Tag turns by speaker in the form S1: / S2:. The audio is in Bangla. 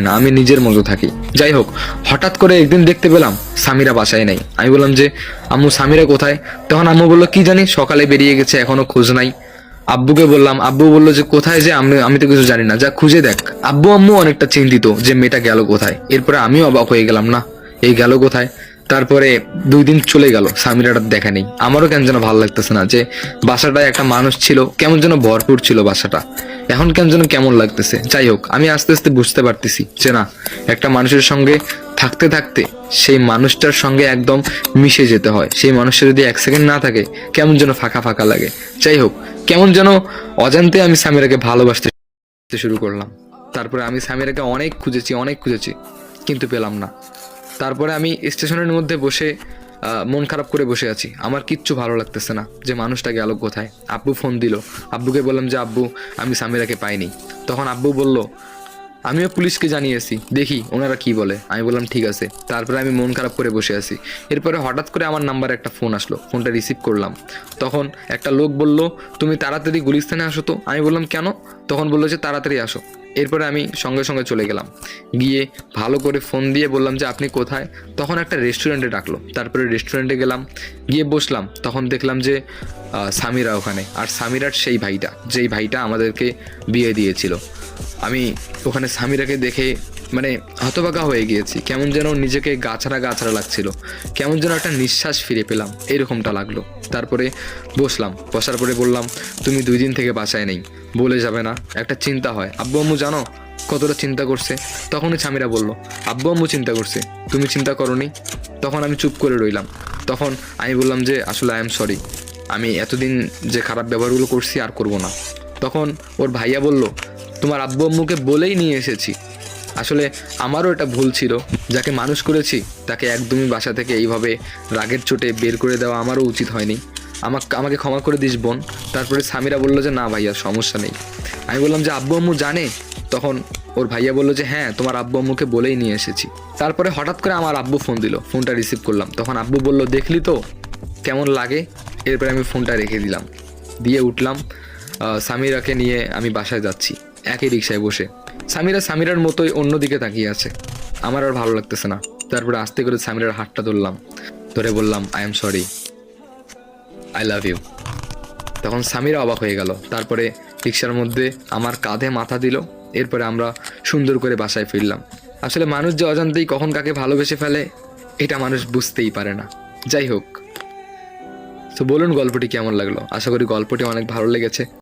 S1: না, আমি নিজের মতো থাকি। যাই হোক, হঠাৎ করে একদিন দেখতে পেলাম সামিরা বাসায় নেই। আমি বললাম যে, আম্মু, সামিরা কোথায়? তখন আম্মু বলল, কি জানি, সকালে বেরিয়ে গেছে, এখনও খোঁজ নাই। আব্বুকে বললাম, আব্বু বলল যে, কোথায় যে, আমি আমি তো কিছু জানি না, যা খুঁজে দেখ। আব্বু আম্মু অনেকটা চিন্তিত যে, মেয়েটা গেল কোথায়। এরপরে আমিও অবাক হয়ে গেলাম, না, এই গেল কোথায়? তারপরে দুই দিন চলে গেল সামিরাটার দেখা নেই। আমারও কেন যেন ভালো লাগতেছে না যে বাসাটায় একটা মানুষ ছিল, কেমন যেন ভরপুর ছিল বাসাটা। এখন কেন যেন কেমন লাগতেছে। যাই হোক, আমি আস্তে আস্তে বুঝতে পারতেছি যে না, একটা মানুষের সঙ্গে থাকতে থাকতে সেই মানুষটার সঙ্গে একদম মিশে যেতে হয়। সেই মানুষটা যদি এক সেকেন্ড না থাকে, কেমন যেন ফাঁকা ফাঁকা লাগে। যাই হোক, কেমন যেন অজান্তে আমি সামিরাকে ভালোবাসতে শুরু করলাম। তারপরে আমি সামিরাকে অনেক খুঁজেছি অনেক খুঁজেছি, কিন্তু পেলাম না। তারপরে আমি স্টেশনের মধ্যে বসে মন খারাপ করে বসে আছি। আমার কিচ্ছু ভালো লাগতেছে না যে মানুষটা গেল কোথায়। আব্বু ফোন দিল। আব্বুকে বললাম যে, আব্বু, আমি সামিরাকে পাইনি। তখন আব্বু বলল আমিও পুলিশকে জানিয়েছি, দেখি ওনারা কি বলে। আমি বললাম, ঠিক আছে। তারপরে আমি মন খারাপ করে বসে আছি। এরপরে হঠাৎ করে আমার নাম্বারে একটা ফোন আসলো। ফোনটা রিসিভ করলাম। তখন একটা লোক বলল, তুমি তাড়াতাড়ি গুলিস্তানে আসো তো? আমি বললাম, কেন? তখন বলল যে, তাড়াতাড়ি আসো। এরপরে আমি সঙ্গে সঙ্গে চলে গেলাম। গিয়ে ভালো করে ফোন দিয়ে বললাম যে, আপনি কোথায়? তখন একটা রেস্টুরেন্টে ডাকলো। তারপরে রেস্টুরেন্টে গেলাম। গিয়ে বসলাম। তখন দেখলাম যে সামিরা ওখানে। আর সামিরার সেই ভাইটা, যেই ভাইটা আমাদেরকে বিয়ে দিয়েছিল। আমি ওখানে সামিরাকে দেখে মানে হতবাকা হয়ে গিয়েছি। কেমন যেন নিজেকে গাছাড়া গাছাড়া লাগছিল। কেমন যেন একটা নিঃশ্বাস ফিরে পেলাম। এরকমটা লাগল। তারপরে বসলাম। বসার পরে বললাম, তুমি দুই দিন থেকে বাসায় নেই। বলে যাবে না। একটা চিন্তা হয়। আব্বু আম্মু জানো কতটা চিন্তা করছে? তখনই স্বামীরা বলল, আব্বু আম্মু চিন্তা করছে। তুমি চিন্তা করনি? তখন আমি চুপ করে রইলাম। তখন আমি বললাম যে, আসলে আই এম সরি আমি এতদিন যে খারাপ ব্যবহারগুলো করছি আর করব না। তখন ওর ভাইয়া বলল তোমার আব্বু আম্মুকে বলেই নিয়ে এসেছি। আসলে আমারও এটা ভুল ছিল। যাকে মানুষ করেছি, তাকে একদমই বাসা থেকে এইভাবে রাগের চোটে বের করে দেওয়া আমারও উচিত হয়নি। আমাকে আমাকে ক্ষমা করে দিস বোন। তারপরে স্বামীরা বলল যে, না ভাইয়া, সমস্যা নেই। আমি বললাম যে, আব্বু আম্মু জানে? তখন ওর ভাইয়া বলল যে হ্যাঁ তোমার আব্বু আম্মুকে বলেই নিয়ে এসেছি। তারপরে হঠাৎ করে আমার আব্বু ফোন দিল। ফোনটা রিসিভ করলাম। তখন আব্বু বলল, দেখলি তো? কেমন লাগে? এরপরে আমি ফোনটা রেখে দিলাম। দিয়ে উঠলাম। সামিরাকে নিয়ে আমি বাসায় যাচ্ছি। একই রিক্সায় বসে। সামিরা সামিরার মতোই অন্যদিকে তাকিয়ে আছে। আমার আর ভালো লাগতেছে না। তারপরে আস্তে করে সামিরার হাতটা ধরলাম। ধরে বললাম I am sorry I love you তখন সামিরা অবাক হয়ে গেল। তারপরে রিক্সার মধ্যে আমার কাঁধে মাথা দিল। এরপরে আমরা সুন্দর করে বাসায় ফিরলাম। আসলে মানুষ যে অজান্তেই কখন কাকে ভালোবেসে ফেলে, এটা মানুষ বুঝতেই পারে না। যাই হোক। তো বলুন গল্পটি কেমন লাগল? আশা করি গল্পটি অনেক ভালো লেগেছে।